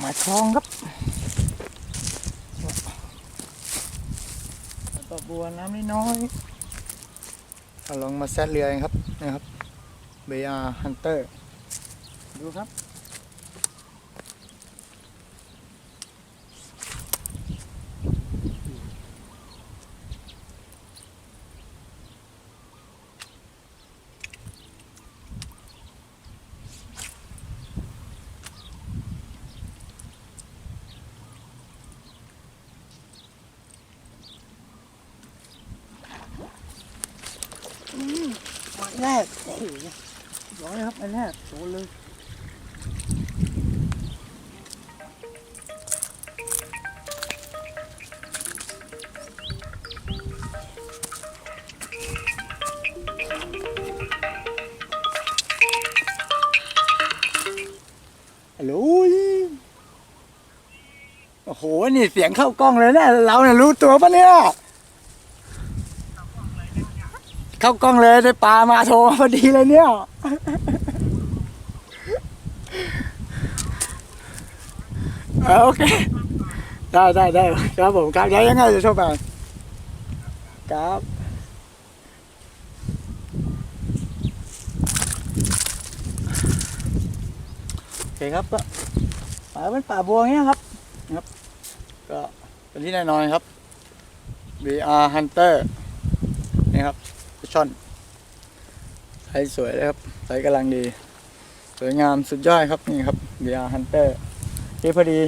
หมายคลองครับปลาบัวน้ำนิดน้อยเอาลองมาแซดเรือครับนะครับ BR Hunter ดูครับ แรกโอ้โหร้อยครับอันแรกโดนเลยฮัลโหลโอ้โห นี่เสียงเข้ากล้องเลยนี่ยเราเนี่ยรู้ตัวปะเนี่ย เข้ากล้องเลยได้ปลามาโทรพอดีเลยเนี่ย เออโอเค ได้ได้ได้ครับผมครับยังไงจะโทรไปครับโอเคครับก็ป่าเป็นป่าบัวเงี้ยครับครับ ก็เป็นที่แน่นอนครับ VR Hunter นี่ครับ ช่นไซส์สวยเลยครับไซส์กำลังดี สวยงามสุดยอดครับนี่ครับ VR Hunter ที่พอดี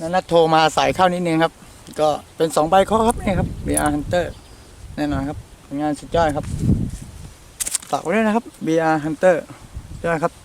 นันนัดโทรมาใส่เข้านิดนึงครับ ก็เป็นสองใบข้อครับนี่ครับ VR Hunter แน่นอนครับผลงานสุดยอดครับฝากไว้ด้วยนะครับ VR Hunter สุดยอดครับ